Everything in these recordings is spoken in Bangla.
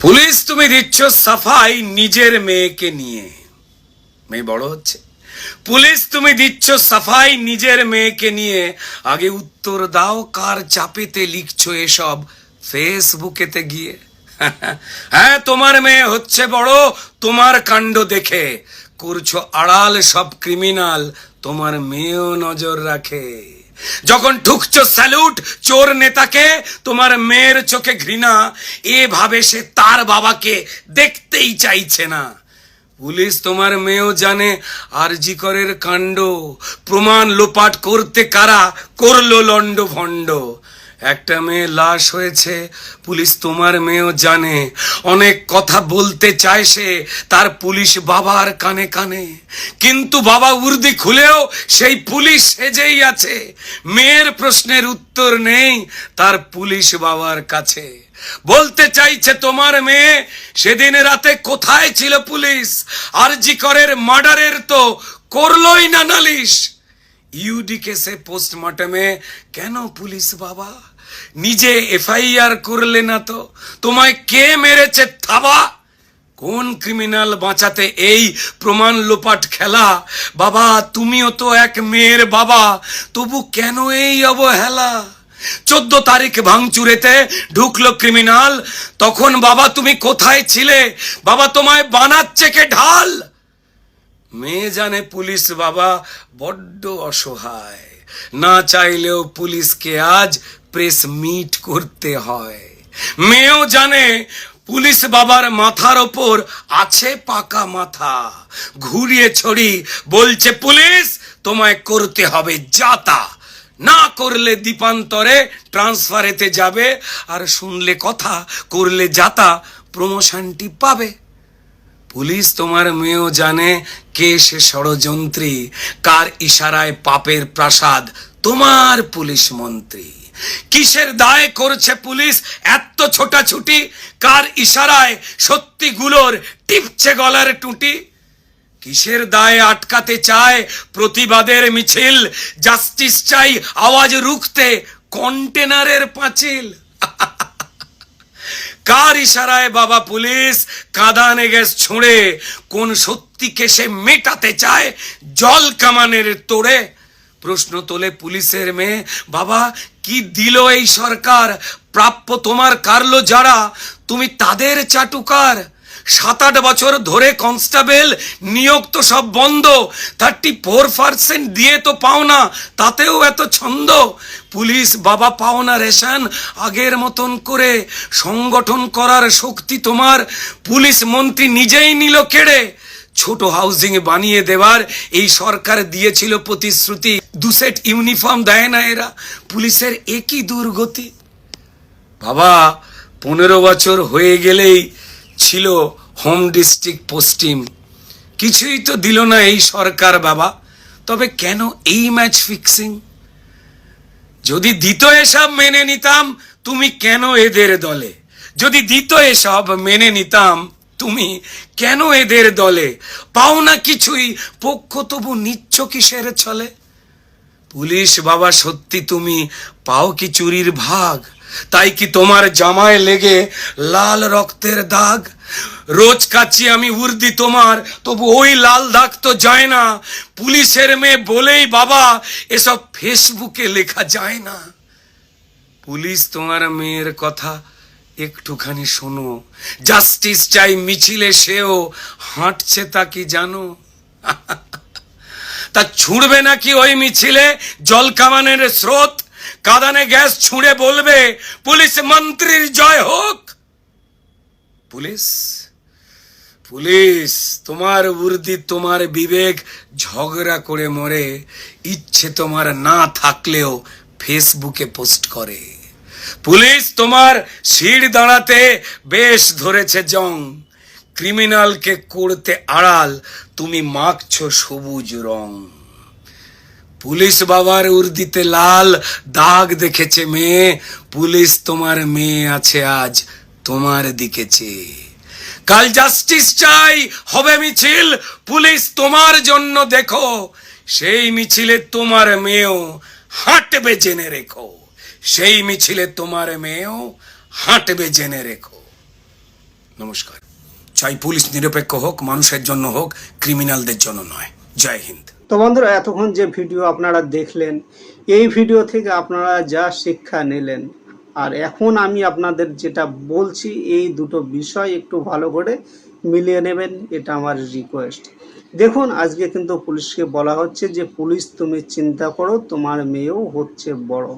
পুলিশ তুমি দিচ্ছ সাফাই নিজের মেয়েকে নিয়ে। মেয়ে বড় হচ্ছে। পুলিশ তুমি দিচ্ছ সাফাই নিজের মেয়েকে নিয়ে। আগে উত্তর দাও কার চাপেতে লিখছো এসব ফেসবুকেতে গিয়ে। হ্যাঁ তোমার মেয়ে হচ্ছে বড়, তোমার কাণ্ড দেখে। করছ আড়াল সব ক্রিমিনাল, তোমার মেয়েও নজর রাখে। যখন ঠুকছো স্যালুট, চোর নেতাকে, তোমার মেয়ের চোখে ঘৃণা, এভাবে সে তার বাবাকে দেখতেই চাইছে না। পুলিশ তোমার মেয়েও জানে আরজিকরের কাণ্ড, প্রমাণ লোপাট করতে কারা করল লন্ড ভণ্ড একটা মেয়ে লাশ হয়েছে, পুলিশ তোমার মেয়েও জানে। অনেক কথা বলতে চায় সে, তার পুলিশ বাবার কানে কানে। কিন্তু বাবা উর্দি খুলেও সেই পুলিশ সেজেই আছে। মেয়ের প্রশ্নের উত্তর নেই, তার পুলিশ বাবার কাছে। বলতে চাইছে তোমার মেয়ে, সেদিন রাতে কোথায় ছিল পুলিশ? আর জি করের মার্ডারের তো করলোই না নালিশ। ইউডি কেসে পোস্টমর্টমে কেন পুলিশ বাবা? নিজে এফআইআর করলে না তো? তোমায় কে মেরেছে থাবা? কোন ক্রিমিনাল বাঁচাতে এই প্রমাণ লোপাট খেলা? বাবা, তুমিও তো এক মেয়ের বাবা, তবু কেন এই অবহেলা? চোদ্দ তারিখ ভাঙচুরেতে ঢুকলো ক্রিমিনাল তখন বাবা তুমি কোথায় ছিলে? বাবা তোমায় বানাচ্ছে কে ঢাল? মেয়ে জানে পুলিশ বাবা বড্ড অসহায়। না চাইলেও পুলিশকে আজ প্রেস মিট করতে হয়। মেয়েও জানে, পুলিশ বাবার মাথার ওপর আছে পাকা মাথা। ঘুরিয়ে ছড়ি বলছে, পুলিশ, তোমায় করতে হবে যাতা। না করলে দীপান্তরে ট্রান্সফারেতে যাবে, আর শুনলে কথা, করলে যাতা প্রমোশনটি পাবে। পুলিশ তোমার মেয়েও জানে কে সে ষড়যন্ত্রী, কার ইশারায় পাপের প্রাসাদ, তোমার পুলিশ মন্ত্রী। কিসের দায় করছে পুলিশ? এত ছোটাছুটি, কার ইশারায় সত্যিগুলোর টিপছে গলার টুটি? কিসের দায়ে আটকাতে চায় প্রতিবাদের মিছিল? জাস্টিস চাই আওয়াজ রুখতে, কন্টেনারের পাঁচিল। কার ইশারায় বাবা পুলিশ কাঁদানে গ্যাস ছুঁড়ে? কোন সত্যিকে সে মেটাতে চায়? জল কামানের তোড়ে? প্রশ্ন তোলে পুলিশের মেয়ে, বাবা, কি দিল এই সরকার? প্রাপ্য তোমার কারলো যারা? তুমি তাদের চাটুকার? সাত আট বছর ধরে কনস্টেবল, নিয়োগ তো সব বন্ধ। থার্টি ফোর পার্সেন্ট দিয়ে তো পাও না, তাতেও এত ছন্দ। পুলিশ বাবা পাও না রেশন, আগের মতন করে সংগঠন করার শক্তি তোমার। পুলিশ মন্ত্রী নিজেই নিল কেড়ে। ছোট হাউজিং বানিয়ে দেওয়ার এই সরকার দিয়েছিল প্রতিশ্রুতি। দু সেট ইউনিফর্ম দেয় না এরা, পুলিশের একই দুর্গতি। বাবা, পনেরো বছর হয়ে গেলেই ছিল হোম ডিস্ট্রিক্ট পোস্টিং কিছুই তো দিল না এই সরকার বাবা। তবে কেন এই ম্যাচ ফিক্সিং যদি দিত এসব মেনে নিতাম, তুমি কেন এদের দলে? যদি দিত এসব মেনে নিতাম, তুমি কেন এদের দলে? পাও না কিছুই, পক্ষ তবু নিচ্ছ কিসের ছলে? পুলিশ বাবা, সত্যি তুমি পাও কি চুরির ভাগ? তাই কি তোমার জামায় লেগে লাল রক্তের দাগ? রোজ কাছি আমি উর্দি তোমার, তবু ওই লাল দাগ তো যায় না। পুলিশের মেয়ে বলেই বাবা, এসব ফেসবুকে লেখা যায় না। পুলিশ তোমার মেয়ের কথা একটুখানি শোনো। জাস্টিস চাই মিছিলে সেও, হাঁটছে তা কি জানো? তা ছুঁড়বে নাকি ওই মিছিলে? জল কামানের স্রোত কাদানে গ্যাস ছুঁড়ে বলবে, পুলিশ মন্ত্রীর জয় হোক। পুলিশ? পুলিশ, তোমার উর্দি, তোমার বিবেক ঝগড়া করে মরে, ইচ্ছে তোমার না থাকলেও ফেসবুকে পোস্ট করে। পুলিশ তোমার শির দাঁড়াতে বেশ ধরেছে জং। ক্রিমিনালকে করতে আড়াল, তুমি মাখছো সবুজ রং। পুলিশ বাবার উর্দিতে লাল দাগ দেখেছে মেয়ে। পুলিশ তোমার মেয়ে আছে আজ তোমার দিকে কাল জাস্টিস চাই, হবে মিছিল, পুলিশ তোমার জন্য দেখো। সেই মিছিলে তোমার মেয়েও হাঁটবে জেনে রেখো। সেই মিছিলে তোমার মেয়েও হাঁটবে জেনে রেখো। নমস্কার। চাই পুলিশ নিরপেক্ষ হোক, মানুষের জন্য হোক ক্রিমিনালদের জন্য নয়। জয় হিন্দ। তো বন্ধুরা, এতক্ষণ যে ভিডিও আপনারা দেখলেন, এই ভিডিও থেকে আপনারা যা শিক্ষা নিলেন, আর এখন আমি আপনাদের যেটা বলছি, এই দুটো বিষয় একটু ভালো করে মিলিয়ে নেবেন, এটা আমার রিকোয়েস্ট দেখুন, আজকে কিন্তু পুলিশকে বলা হচ্ছে যে, পুলিশ, তুমি চিন্তা করো, তোমার মেয়েও হচ্ছে বড়।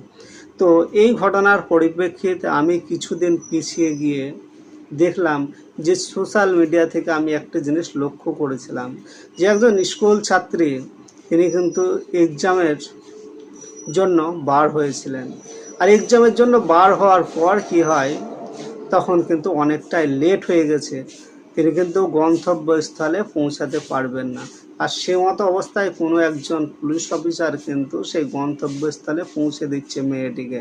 তো এই ঘটনার পরিপ্রেক্ষিতে আমি কিছুদিন পিছিয়ে গিয়ে দেখলাম যে সোশ্যাল মিডিয়া থেকে আমি একটা জিনিস লক্ষ্য করেছিলাম যে একজন স্কুল ছাত্রী, তিনি কিন্তু এক্সামের জন্য বার হয়েছিলেন। আর এক্সামের জন্য বার হওয়ার পর কি হয়? তখন কিন্তু অনেকটাই লেট হয়ে গেছে। তিনি কিন্তু গন্তব্যস্থলে পৌঁছাতে পারবেন না। আর সে মতো অবস্থায় কোনো একজন পুলিশ অফিসার কিন্তু সেই গন্তব্যস্থলে পৌঁছে দিচ্ছে মেয়েটিকে।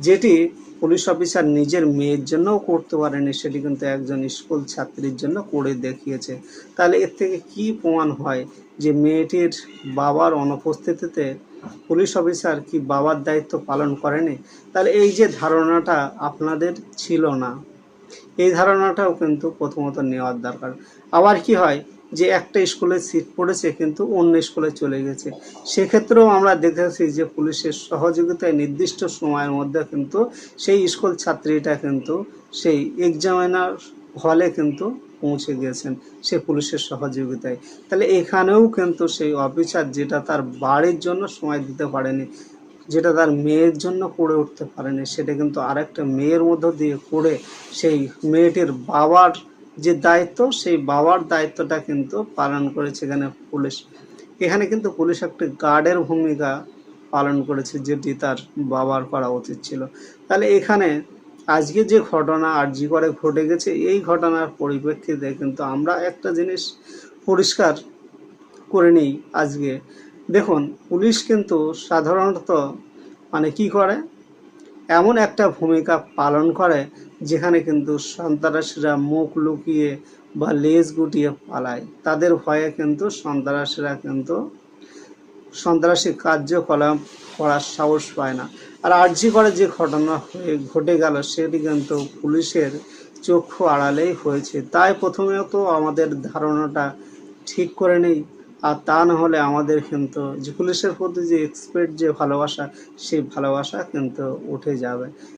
যেটি পুলিশ অফিসার নিজের মেয়ের জন্যও করতে পারেনি, সেটি কিন্তু একজন স্কুল ছাত্রীর জন্য করে দেখিয়েছে। তাহলে এর থেকে কি প্রমাণ হয় যে মেয়েটির বাবার অনুপস্থিতিতে পুলিশ অফিসার কি বাবার দায়িত্ব পালন করেনি? তাহলে এই যে ধারণাটা আপনাদের ছিল না। এই ধারণাটাও কিন্তু প্রথমত নেওয়ার দরকার। আবার কি হয় যে একটা স্কুলে সিট পড়েছে কিন্তু অন্য স্কুলে চলে গেছে। সেক্ষেত্রেও আমরা দেখেছি যে পুলিশের সহযোগিতায় নির্দিষ্ট সময়ের মধ্যে কিন্তু সেই স্কুল ছাত্রীটা কিন্তু সেই এক্সামিনার হলে কিন্তু পৌঁছে গিয়েছেন সে পুলিশের সহযোগিতায়। তাহলে এখানেও কিন্তু সেই অফিসার যেটা তার বাড়ির জন্য সময় দিতে পারেনি যেটা তার মেয়ের জন্য করে উঠতে পারেনি, সেটা কিন্তু আরেকটা মেয়ের মধ্য দিয়ে করে সেই মেয়েটির বাবার যে দায়িত্ব, সেই বাবার দায়িত্বটা কিন্তু পালন করেছে এখানে পুলিশ। এখানে কিন্তু পুলিশ একটি গার্ডের ভূমিকা পালন করেছে যেটি তার বাবার করা উচিত ছিল। তাহলে এখানে আজকে যে ঘটনা আরজি করে ঘটে গেছে, এই ঘটনার পরিপ্রেক্ষিতে কিন্তু আমরা একটা জিনিস পরিষ্কার করে নিই আজকে। দেখুন, পুলিশ কিন্তু সাধারণত মানে কি করে? এমন একটা ভূমিকা পালন করে যেখানে কিন্তু সন্ত্রাসীরা মুখ লুকিয়ে বা লেজ গুটিয়ে পালায়। তাদের ভয়ে কিন্তু সন্ত্রাসীরা কিন্তু সন্ত্রাসী কার্যকলাপ করার সাহস পায় না। আর আর্জি করে যে ঘটনা হয়ে ঘটে গেল, সেটি কিন্তু পুলিশের চক্ষু আড়ালেই হয়েছে। তাই প্রথমেও তো আমাদের ধারণাটা ঠিক করে নেই। আর তা না হলে আমাদের কিন্তু পুলিশের প্রতি যে এক্সপেক্ট যে ভালোবাসা, সেই ভালোবাসা কিন্তু উঠে যাবে।